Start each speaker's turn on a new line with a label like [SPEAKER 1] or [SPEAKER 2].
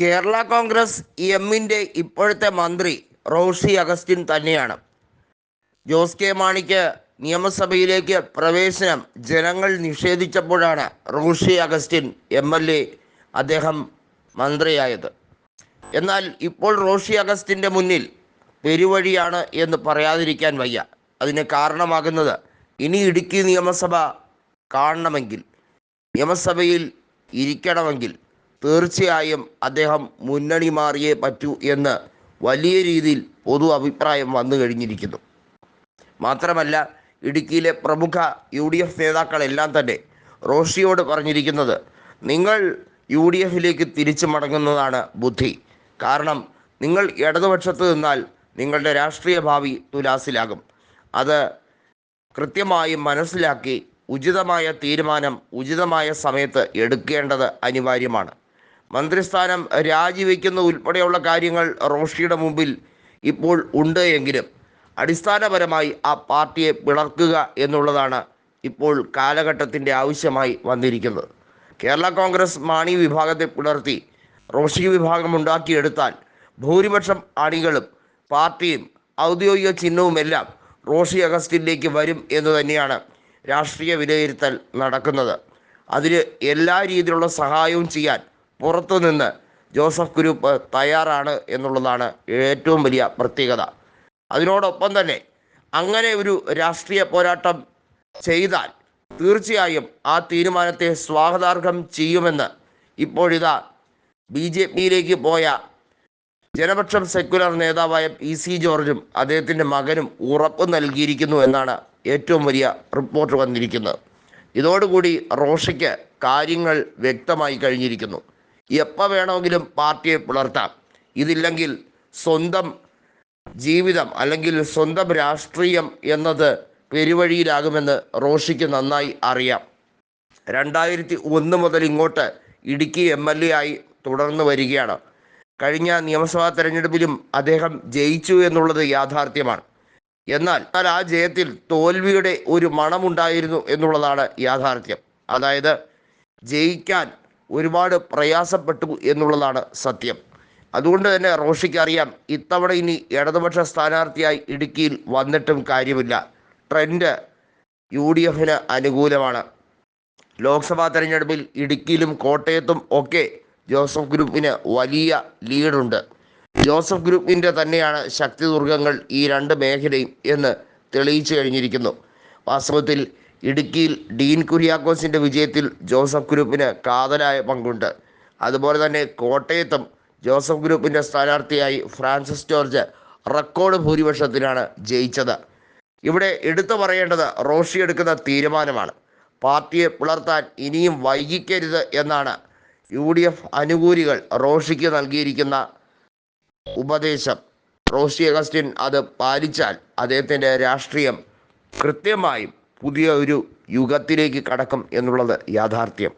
[SPEAKER 1] കേരള കോൺഗ്രസ് എമ്മിന്റെ ഇപ്പോഴത്തെ മന്ത്രി റോഷി അഗസ്റ്റിൻ തന്നെയാണ്. ജോസ് കെ മാണിക്ക് നിയമസഭയിലേക്ക് പ്രവേശനം ജനങ്ങൾ നിഷേധിച്ചപ്പോഴാണ് Roshy Augustine M L A അദ്ദേഹം മന്ത്രിയായത്. എന്നാൽ ഇപ്പോൾ റോഷി അഗസ്റ്റിന്റെ മുന്നിൽ പെരുവഴിയാണ് എന്ന് പറയാതിരിക്കാൻ വയ്യ. അതിന് കാരണമാകുന്നത് ഇനി ഇടുക്കി നിയമസഭ കാണണമെങ്കിൽ നിയമസഭയിൽ ഇരിക്കണമെങ്കിൽ തീർച്ചയായും അദ്ദേഹം മുന്നണി മാറിയേ പറ്റൂ എന്ന് വലിയ രീതിയിൽ പൊതു അഭിപ്രായം വന്നു കഴിഞ്ഞിരിക്കുന്നു. മാത്രമല്ല ഇടുക്കിയിലെ പ്രമുഖ യു ഡി എഫ് നേതാക്കളെല്ലാം തന്നെ റോഷിയോട് പറഞ്ഞിരിക്കുന്നത് നിങ്ങൾ യു ഡി എഫിലേക്ക് തിരിച്ചു മടങ്ങുന്നതാണ് ബുദ്ധി. കാരണം നിങ്ങൾ ഇടതുപക്ഷത്ത് നിന്നാൽ നിങ്ങളുടെ രാഷ്ട്രീയ ഭാവി തുലാസിലാകും. അത് കൃത്യമായി മനസ്സിലാക്കി ഉചിതമായ തീരുമാനം ഉചിതമായ സമയത്ത് എടുക്കേണ്ടത് അനിവാര്യമാണ്. മന്ത്രിസ്ഥാനം രാജിവെക്കുന്ന ഉൾപ്പെടെയുള്ള കാര്യങ്ങൾ റോഷിയുടെ മുമ്പിൽ ഇപ്പോൾ ഉണ്ട് എങ്കിലും അടിസ്ഥാനപരമായി ആ പാർട്ടിയെ പിളർക്കുക എന്നുള്ളതാണ് ഇപ്പോൾ കാലഘട്ടത്തിന്റെ ആവശ്യമായി വന്നിരിക്കുന്നത്. കേരള കോൺഗ്രസ് മാണി വിഭാഗത്തെ പിളർത്തി റോഷി വിഭാഗം ഉണ്ടാക്കിയെടുത്താൽ ഭൂരിപക്ഷം അണികളും പാർട്ടിയും ഔദ്യോഗിക ചിഹ്നവുമെല്ലാം റോഷി അഗസ്റ്റിലേക്ക് വരും എന്ന് തന്നെയാണ് രാഷ്ട്രീയ വിലയിരുത്തൽ നടക്കുന്നത്. അതിന് എല്ലാ രീതിയിലുള്ള സഹായവും ചെയ്യാൻ പുറത്തുനിന്ന് ജോസഫ് ഗ്രൂപ്പ് തയ്യാറാണ് എന്നുള്ളതാണ് ഏറ്റവും വലിയ പ്രത്യേകത. അതിനോടൊപ്പം തന്നെ അങ്ങനെ ഒരു രാഷ്ട്രീയ പോരാട്ടം ചെയ്താൽ തീർച്ചയായും ആ തീരുമാനത്തെ സ്വാഗതാർഹം ചെയ്യുമെന്ന് ഇപ്പോഴിതാ ബി ജെ പിയിലേക്ക് പോയ ജനപക്ഷം സെക്യുലർ നേതാവായ പി സി ജോർജും അദ്ദേഹത്തിന്റെ മകനും ഉറപ്പ് നൽകിയിരിക്കുന്നു എന്നാണ് ഏറ്റവും വലിയ റിപ്പോർട്ട് വന്നിരിക്കുന്നത്. ഇതോടുകൂടി റോഷയ്ക്ക് കാര്യങ്ങൾ വ്യക്തമായി കഴിഞ്ഞിരിക്കുന്നു. എപ്പോൾ വേണമെങ്കിലും പാർട്ടിയെ പുലർത്താം. ഇതില്ലെങ്കിൽ സ്വന്തം ജീവിതം അല്ലെങ്കിൽ സ്വന്തം രാഷ്ട്രീയം എന്നത് പെരുവഴിയിലാകുമെന്ന് റോഷിക്ക് നന്നായി അറിയാം. രണ്ടായിരത്തി ഒന്ന് മുതൽ ഇങ്ങോട്ട് ഇടുക്കി എം എൽ എ ആയി തുടർന്ന് വരികയാണ്. കഴിഞ്ഞ നിയമസഭാ തെരഞ്ഞെടുപ്പിലും അദ്ദേഹം ജയിച്ചു എന്നുള്ളത് യാഥാർത്ഥ്യമാണ്. എന്നാൽ ആ ജയത്തിൽ തോൽവിയുടെ ഒരു മണമുണ്ടായിരുന്നു എന്നുള്ളതാണ് യാഥാർത്ഥ്യം. അതായത് ജയിക്കാൻ ഒരുപാട് പ്രയാസപ്പെട്ടു എന്നുള്ളതാണ് സത്യം. അതുകൊണ്ട് തന്നെ റോഷിക്ക് അറിയാം ഇത്തവണ ഇനി ഇടതുപക്ഷ സ്ഥാനാർത്ഥിയായി ഇടുക്കിയിൽ വന്നിട്ടും കാര്യമില്ല. ട്രെൻഡ് യു ഡി എഫിന് അനുകൂലമാണ്. ലോക്സഭാ തെരഞ്ഞെടുപ്പിൽ ഇടുക്കിയിലും കോട്ടയത്തും ഒക്കെ ജോസഫ് ഗ്രൂപ്പിന് വലിയ ലീഡുണ്ട് ജോസഫ് ഗ്രൂപ്പിന്റെ തന്നെയാണ് ശക്തി ദുർഗങ്ങൾ ഈ രണ്ട് മേഖലയും എന്ന് തെളിയിച്ചു കഴിഞ്ഞിരിക്കുന്നു. വാസ്തവത്തിൽ ഇടുക്കിയിൽ ഡീൻ കുര്യാക്കോസിന്റെ വിജയത്തിൽ ജോസഫ് ഗ്രൂപ്പിന് കാതലായ പങ്കുണ്ട്. അതുപോലെ തന്നെ കോട്ടയത്തും ജോസഫ് ഗ്രൂപ്പിന്റെ സ്ഥാനാർത്ഥിയായി ഫ്രാൻസിസ് ജോർജ് റെക്കോർഡ് ഭൂരിപക്ഷത്തിലാണ് ജയിച്ചത്. ഇവിടെ എടുത്തു പറയേണ്ടത് റോഷി എടുക്കുന്ന തീരുമാനമാണ്. പാർട്ടിയെ പിളർത്താൻ ഇനിയും വൈകിക്കരുത് എന്നാണ് യു ഡി എഫ് അനുകൂലികൾ റോഷിക്ക് നൽകിയിരിക്കുന്ന ഉപദേശം. റോഷി അഗസ്റ്റിൻ അത് പാലിച്ചാൽ അദ്ദേഹത്തിന്റെ രാഷ്ട്രീയം കൃത്യമായും പുതിയ ഒരു യുഗത്തിലേക്ക് കടക്കും എന്നുള്ളത് യാഥാർത്ഥ്യം.